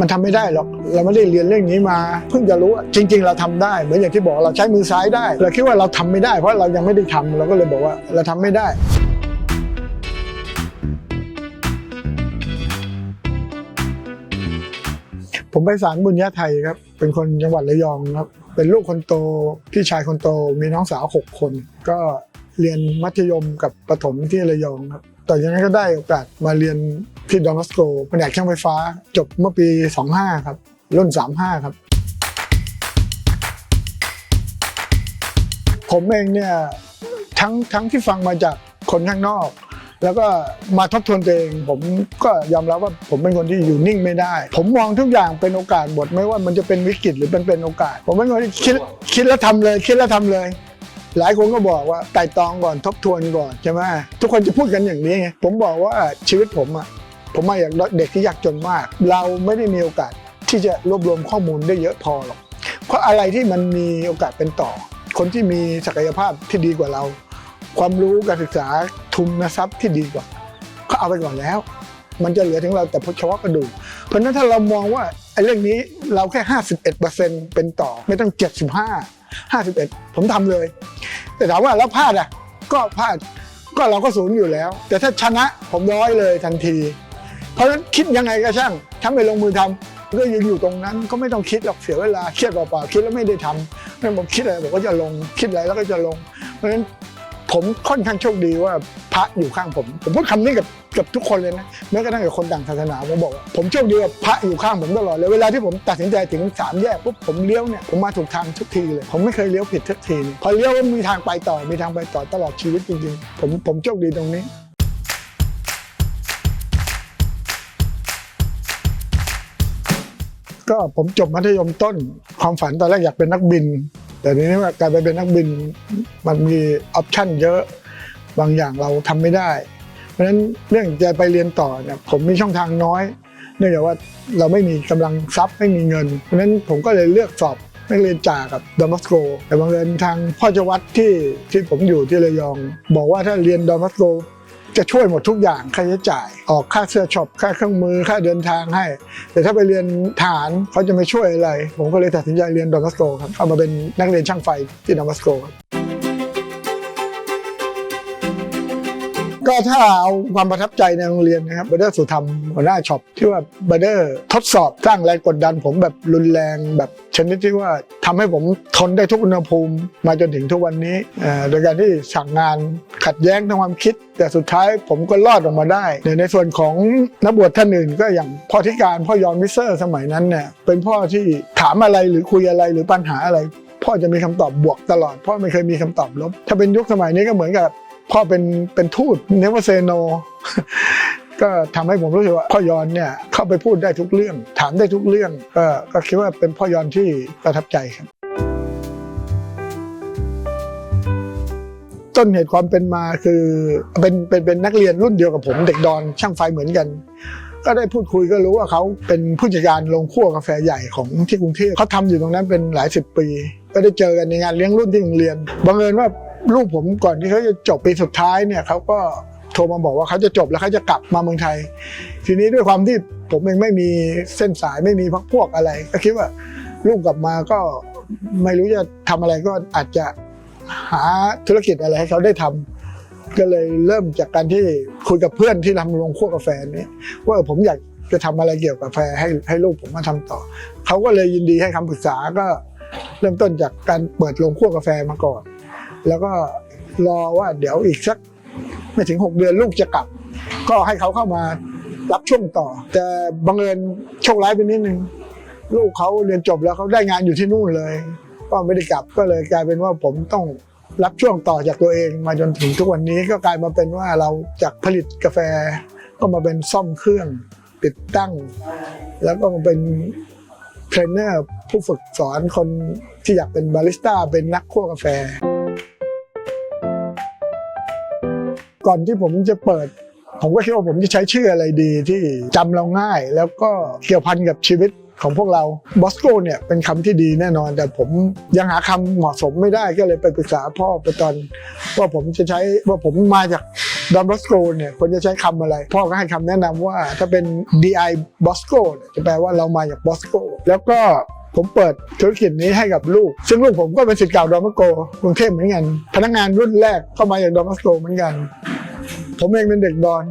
มันทำไม่ได้หรอก เราไม่ได้เรียนเรื่องนี้มา เพิ่งจะรู้ว่าจริง ๆ เราทำได้ เหมือนอย่างที่บอกเราใช้มือซ้ายได้ เราคิดว่าเราทำไม่ได้ เพราะเรายังไม่ได้ทำเราก็เลยบอกว่าเราทำไม่ได้ ผมไปสารบุญญาไทยครับ เป็นคนจังหวัดระยองครับ เป็นลูกคนโตพี่ชายคนโตมีน้องสาวหกคน ก็เรียนมัธยมกับประถมที่ระยองครับ ต่อจากนั้นก็ได้โอกาสมาเรียนที่ดอมัสโกแผนกช่างไฟฟ้า จบเมื่อปี 25 ครับ รุ่น 35 ครับ ผมเองเนี่ยทั้งทั้งที่ฟังมาจากคนข้างนอก แล้วก็มาทบทวนตัวเอง ผมก็ยอมรับว่าผมเป็นคนที่อยู่นิ่งไม่ได้ ผมมองทุกอย่างเป็นโอกาสหมดไม่ว่ามันจะเป็นวิกฤตหรือเป็นเป็นโอกาส ผมเป็นคนที่คิดคิดแล้วทำเลย คิดแล้วทำเลย หลายคนก็บอกว่าไต่ตองก่อนทบทวนก่อนใช่ไหมทุกคนจะพูดกันอย่างนี้ไงผมบอกว่าชีวิตผมอะผมมาจากเด็กที่ยากจนมาก เราไม่ได้มีโอกาสที่จะรวบรวมข้อมูลได้เยอะพอหรอกเพราะอะไรที่มันมีโอกาสเป็นต่อ คนที่มีศักยภาพที่ดีกว่าเรา ความรู้การศึกษาทุนทรัพย์ที่ดีกว่าเขาเอาไปก่อนแล้ว มันจะเหลือถึงเราแต่เฉพาะกระดูกเพราะฉะนั้นถ้าเรามองว่าไอ้เรื่องนี้เราแค่ 51%เป็นต่อไม่ต้อง 75 51 ผมทำเลย แต่ถามว่าแล้วพลาดอะก็พลาดก็เราก็ศูนย์อยู่แล้ว แต่ถ้าชนะผมร้อยเลยทันที เพราะฉะนั้นคิดยังไงก็ช่างถ้าไม่ลงมือทำก็ยืนอยู่ตรงนั้นก็ไม่ต้องคิดหรอกเสียเวลาเครียดเปล่าๆคิดแล้วไม่ได้ทำนั่นผมคิดอะไรผมก็จะลงคิดอะไรแล้วก็จะลง เพราะฉะนั้น ผมค่อนข้างโชคดีว่าพระอยู่ข้างผม ผมพูดคำนี้กับกับทุกคนเลยนะแม้กระทั่งกับคนต่างศาสนาผมบอกว่าผมโชคดีว่าพระอยู่ข้างผมตลอดเลยเวลาที่ผมตัดสินใจถึงสามแยกปุ๊บผมเลี้ยวเนี่ยผมมาถูกทางทุกทีเลย ผมไม่เคยเลี้ยวผิดทุกทีพอเลี้ยวมันมีทางไปต่อมีทางไปต่อตลอดชีวิตจริงๆผมผมโชคดีตรงนี้ก็ผมจบมัธยมต้น ความฝันตอนแรกอยากเป็นนักบิน แต่ทีนี้ว่าการไปเป็นนักบินมันมีออปชั่นเยอะบางอย่างเราทำไม่ได้ เพราะฉะนั้นเรื่องจะไปเรียนต่อเนี่ยผมมีช่องทางน้อย เนื่องจากว่าเราไม่มีกำลังทรัพย์ไม่มีเงิน เพราะฉะนั้นผมก็เลยเลือกสอบนักเรียนจ่ากับดอมัสโก แต่บังเอิญทางพ่อจวัดที่ที่ผมอยู่ที่ระยอง บอกว่าถ้าเรียนดอมัสโก จะช่วยหมดทุกอย่างค่าใช้จ่าย ออกค่าเสื้อช็อปค่าเครื่องมือค่าเดินทางให้ แต่ถ้าไปเรียนฐานเขาจะไม่ช่วยอะไร ผมก็เลยตัดสินใจเรียนดอมัสโกครับเอามาเป็นนักเรียนช่างไฟที่ดอมัสโกครับ ก็ถ้าเอาความประทับใจในโรงเรียนนะครับบเดอร์สุธรรมหัวหน้าช็อปที่ว่าบเดอร์ทดสอบสร้างแรงกดดันผมแบบรุนแรงแบบชนิดที่ว่าทำให้ผมทนได้ทุกอุณหภูมิ มาจนถึงทุกวันนี้โดยการที่สั่งงานขัดแย้งทางความคิด แต่สุดท้ายผมก็รอดออกมาได้ ในส่วนของนักบวชท่านอื่น ก็อย่างพ่อธิการพ่อยอนวิเซอร์สมัยนั้นเนี่ยเป็นพ่อที่ถามอะไรหรือคุยอะไรหรือปัญหาอะไรพ่อจะมีคำตอบบวกตลอด พ่อไม่เคยมีคำตอบลบ ถ้าเป็นยุคสมัยนี้ก็เหมือนกับ พ่อเป็นเป็นทูตเนวเซโนก็ทำให้ผมรู้สึกว่าพ่อยอนเนี่ยเข้าไปพูดได้ทุกเรื่อง ถามได้ทุกเรื่อง ก็ก็คิดว่าเป็นพ่อยอนที่ประทับใจครับ ต้นเหตุความเป็นมาคือเป็นเป็นเป็นนักเรียนรุ่นเดียวกับผม เด็กดอนช่างไฟเหมือนกัน ก็ได้พูดคุยก็รู้ว่าเขาเป็นผู้จัดการโรงคั่วกาแฟใหญ่ของที่กรุงเทพเขาทำอยู่ตรงนั้นเป็นหลายสิบปี ก็ได้เจอกันในงานเลี้ยงรุ่นที่โรงเรียนบังเอิญว่า ลูกผมก่อนที่เขาจะจบปีสุดท้ายเนี่ยเขาก็โทรมาบอกว่าเขาจะจบแล้วเขาจะกลับมาเมืองไทย ทีนี้ด้วยความที่ผมเองไม่มีเส้นสายไม่มีพักพวกอะไร ก็คิดว่าลูกกลับมาก็ไม่รู้จะทำอะไรก็อาจจะหาธุรกิจอะไรให้เขาได้ทำก็เลยเริ่มจากการที่คุยกับเพื่อนที่ทำโรงคั่วกาแฟนี้ว่าผมอยากจะทำอะไรเกี่ยวกับกาแฟให้ให้ลูกผมมาทำต่อเขาก็เลยยินดีให้คำปรึกษาก็เริ่มต้นจากการเปิดโรงคั่วกาแฟมาก่อน แล้วก็รอว่าเดี๋ยวอีกสักไม่ถึง 6 เดือนลูกจะกลับ ก็ให้เขาเข้ามารับช่วงต่อ แต่บังเอิญโชคร้ายไปนิดนึงลูกเขาเรียนจบแล้วเขาได้งานอยู่ที่นู่นเลย ก็ไม่ได้กลับก็เลยกลายเป็นว่าผมต้องรับช่วงต่อจากตัวเอง มาจนถึงทุกวันนี้ก็กลายมาเป็นว่าเราจากผลิตกาแฟ ก็มาเป็นซ่อมเครื่องติดตั้ง แล้วก็มาเป็นเทรนเนอร์ผู้ฝึกสอนคนที่อยากเป็นบาริสต้าเป็นนักคั่วกาแฟ ก่อนที่ผมจะเปิด ผมก็คิดว่าผมจะใช้ชื่ออะไรดีที่จำเราง่าย แล้วก็เกี่ยวพันกับชีวิตของพวกเราบอสโกเนี่ยเป็นคำที่ดีแน่นอน แต่ผมยังหาคำเหมาะสมไม่ได้ก็เลยไปปรึกษาพ่อไปตอนว่าผมจะใช้ว่าผมมาจากดอนบอสโกเนี่ยควรจะใช้คำอะไร พ่อก็ให้คำแนะนำว่าถ้าเป็น DI Bosco จะแปลว่าเรามาจากบอสโกแล้วก็ผมเปิดธุรกิจนี้ให้กับลูก ซึ่งลูกผมก็เป็นสิทธิ์เก่าดอนบอสโกกรุงเทพเหมือนกัน พนักงานรุ่นแรกก็มาจากดอนบอสโกเหมือนกัน ผมเองเป็นเด็กดอน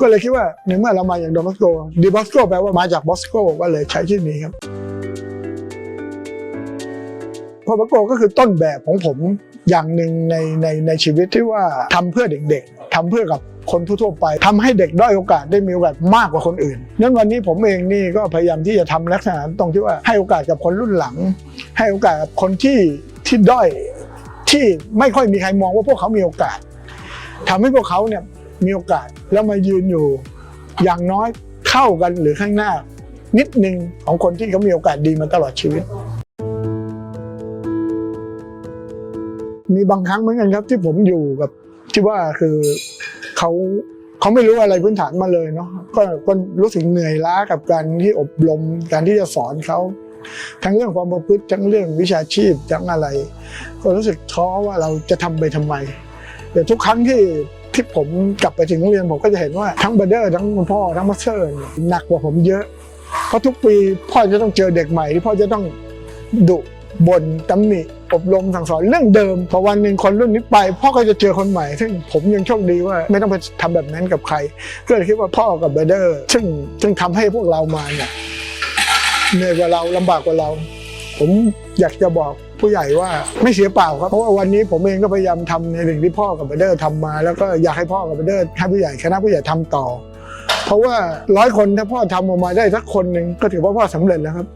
ก็เลยคิดว่าในเมื่อเรามาจากดอนบอสโกดีบอสโกแปลว่ามาจากบอสโกก็เลยใช้ชื่อนี้ครับพอบอสโกก็คือต้นแบบของผมอย่างหนึ่งในในในชีวิตที่ว่าทำเพื่อเด็กๆทำเพื่อกับคนทั่วไปทำให้เด็กด้อยโอกาสได้มีโอกาสมากกว่าคนอื่น นั้นวันนี้ผมเองนี่ก็พยายามที่จะทำลักษณะตรงที่ว่าให้โอกาสกับคนรุ่นหลัง ให้โอกาสกับคนที่ที่ด้อยที่ไม่ค่อยมีใครมองว่าพวกเขามีโอกาสทำให้พวกเขาเนี่ย มีโอกาสแล้วมายืนอยู่ อย่างน้อยเท่ากันหรือข้างหน้า นิดนึงของคนที่เขามีโอกาสดีมาตลอดชีวิต มีบางครั้งเหมือนกันครับที่ผมอยู่กับที่ว่าคือเขาเขาไม่รู้อะไรพื้นฐานมาเลยเนาะก็ก็รู้สึกเหนื่อยล้ากับการที่อบรมการที่จะสอนเขาทั้งเรื่องความประพฤติทั้งเรื่องวิชาชีพทั้งอะไร ก็รู้สึกท้อว่าเราจะทำไปทำไมแต่ทุกครั้งที่ ที่ผมกลับไปถึงโรงเรียนผมก็จะเห็นว่าทั้งเบเดอร์ทั้งคุณพ่อทั้งมาสเตอร์หนักกว่าผมเยอะ เพราะทุกปีพ่อจะต้องเจอเด็กใหม่ที่พ่อจะต้องดุบ่นตำหนิอบรมสั่งสอนเรื่องเดิมพอวันหนึ่งคนรุ่นนี้ไป พ่อก็จะเจอคนใหม่ ซึ่งผมยังโชคดีว่าไม่ต้องไปทำแบบนั้นกับใคร ก็เลยคิดว่าพ่อกับเบเดอร์ ซึ่งซึ่งทำให้พวกเรามาเนี่ยเหนื่อยกว่าเราลำบากกว่าเรา ผมอยากจะบอก ผู้ใหญ่ว่าไม่เสียเปล่าครับ เพราะว่าวันนี้ผมเองก็พยายามทำในสิ่งที่พ่อกับเบเดอร์ทำมา แล้วก็อยากให้พ่อกับเบเดอร์ให้ผู้ใหญ่คณะผู้ใหญ่ทำต่อ เพราะว่าร้อยคนถ้าพ่อทำออกมาได้สักคนหนึ่งก็ถือว่าพ่อสำเร็จแล้วครับ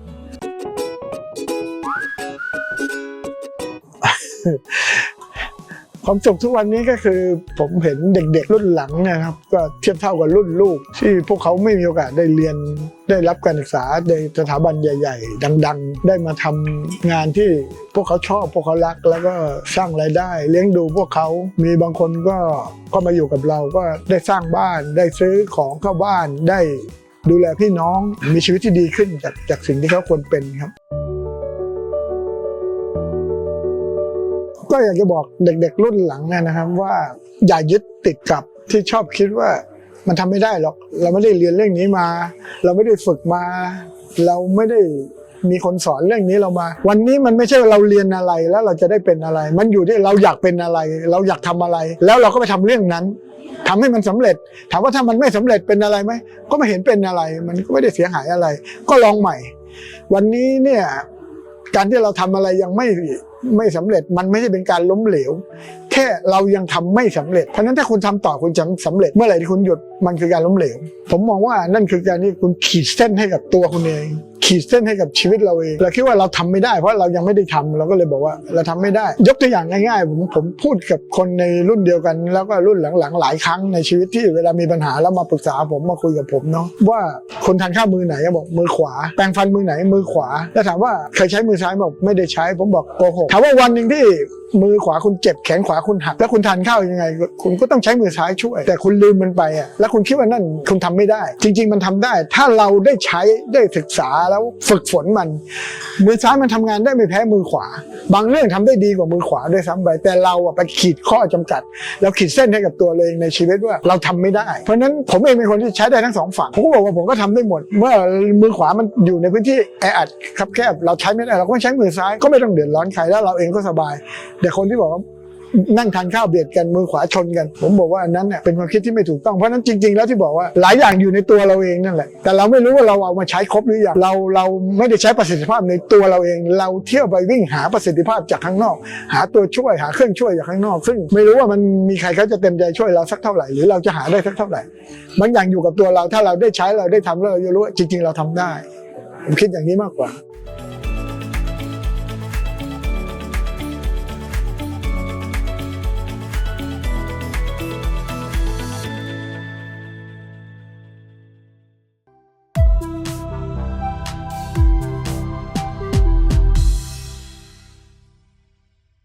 ความสุขทุกวันนี้ก็คือผมเห็นเด็กๆรุ่นหลังนะครับ ก็เทียบเท่ากับรุ่นลูก ที่พวกเขาไม่มีโอกาสได้เรียนได้รับการศึกษาในสถาบันใหญ่ ๆ ดัง ๆ ได้มาทำงานที่พวกเขาชอบพวกเขารัก แล้วก็สร้างรายได้ เลี้ยงดูพวกเขามีบางคนก็ก็มาอยู่กับเราก็ได้สร้างบ้านได้ซื้อของเข้าบ้านได้ดูแลพี่น้องมีชีวิตที่ดีขึ้นจากจากสิ่งที่เขาควรเป็นครับ ก็อยากจะบอกเด็กๆรุ่นหลังนะครับว่าอย่ายึดติดกับที่ชอบคิดว่ามันทำไม่ได้หรอก เราไม่ได้เรียนเรื่องนี้มา เราไม่ได้ฝึกมา เราไม่ได้มีคนสอนเรื่องนี้เรามา วันนี้มันไม่ใช่เราเรียนอะไรแล้วเราจะได้เป็นอะไร มันอยู่ที่เราอยากเป็นอะไร เราอยากทำอะไร แล้วเราก็ไปทำเรื่องนั้นทำให้มันสำเร็จ ถามว่าถ้ามันไม่สำเร็จเป็นอะไรไหมก็ไม่เห็นเป็นอะไร มันก็ไม่ได้เสียหายอะไร ก็ลองใหม่ วันนี้เนี่ย การที่เราทำอะไรยังไม่ไม่สำเร็จมันไม่ใช่เป็นการล้มเหลว แค่เรายังทำไม่สำเร็จเพราะนั้นถ้าคุณทำต่อคุณจะสำเร็จ เมื่อไหร่ที่คุณหยุดมันคือการล้มเหลว ผมมองว่านั่นคือการที่คุณขีดเส้นให้กับตัวคุณเอง ขีดเส้นให้กับชีวิตเราเองเราคิดว่าเราทำไม่ได้ เพราะเรายังไม่ได้ทำเราก็เลยบอกว่าเราทำไม่ได้ ยกตัวอย่างง่ายๆ ผมผมพูดกับคนในรุ่นเดียวกัน แล้วก็รุ่นหลังๆ หลายครั้งในชีวิตที่เวลามีปัญหาแล้วมาปรึกษาผมมาคุยกับผมเนาะว่าคนทานข้าวมือไหนก็บอกมือขวา แปรงฟันมือไหนมือขวา แล้วถามว่าเคยใช้มือซ้ายบอกไม่ได้ใช้ผมบอกโกหกถามว่าวันหนึ่งที่มือขวาคุณเจ็บแขนขวาคุณหัก แล้วคุณทานข้าวยังไง คุณก็ต้องใช้มือซ้ายช่วย แต่คุณลืมมันไปอะแล้วคุณคิดว่านั่นคุณทำไม่ได้ จริง ๆ มันทำได้ ถ้าเราได้ใช้ได้ศึกษาแล้วฝึกฝนมัน มือซ้ายมันทำงานได้ไม่แพ้มือขวา บางเรื่องทำได้ดีกว่ามือขวาด้วยซ้ำไปแต่เราอะไปขีดข้อจำกัด เราขีดเส้นให้กับตัวเองในชีวิตว่าเราทำไม่ได้ เพราะฉะนั้นผมเองเป็นคนที่ใช้ได้ทั้งสองฝั่งผมก็บอกว่าผมก็ทำได้หมด เมื่อมือขวามันอยู่ในพื้นที่แออัดคับแคบเราใช้ไม่ได้เราก็ใช้มือซ้ายก็ไม่ต้องเดือดร้อนใครแล้วเราเองก็สบายแต่คนที่บอกว่านั่งทานข้าวเบียดกันมือขวาชนกัน ผมบอกว่าอันนั้นเนี่ยเป็นความคิดที่ไม่ถูกต้องเพราะนั้นจริง ๆ แล้วที่บอกว่าหลายอย่างอยู่ในตัวเราเองนั่นแหละ แต่เราไม่รู้ว่าเราเอามาใช้ครบหรือยังเราเราไม่ได้ใช้ประสิทธิภาพในตัวเราเอง เราเที่ยวไปวิ่งหาประสิทธิภาพจากข้างนอก หาตัวช่วยหาเครื่องช่วยจากข้างนอก ซึ่งไม่รู้ว่ามันมีใครเขาจะเต็มใจช่วยเราสักเท่าไหร่หรือเราจะหาได้สักเท่าไหร่บางอย่างอยู่กับตัวเราถ้าเราได้ใช้เราได้ทำแล้วเราจะรู้ว่าจริง ๆ เราทำได้ผมคิดอย่างนี้มากกว่า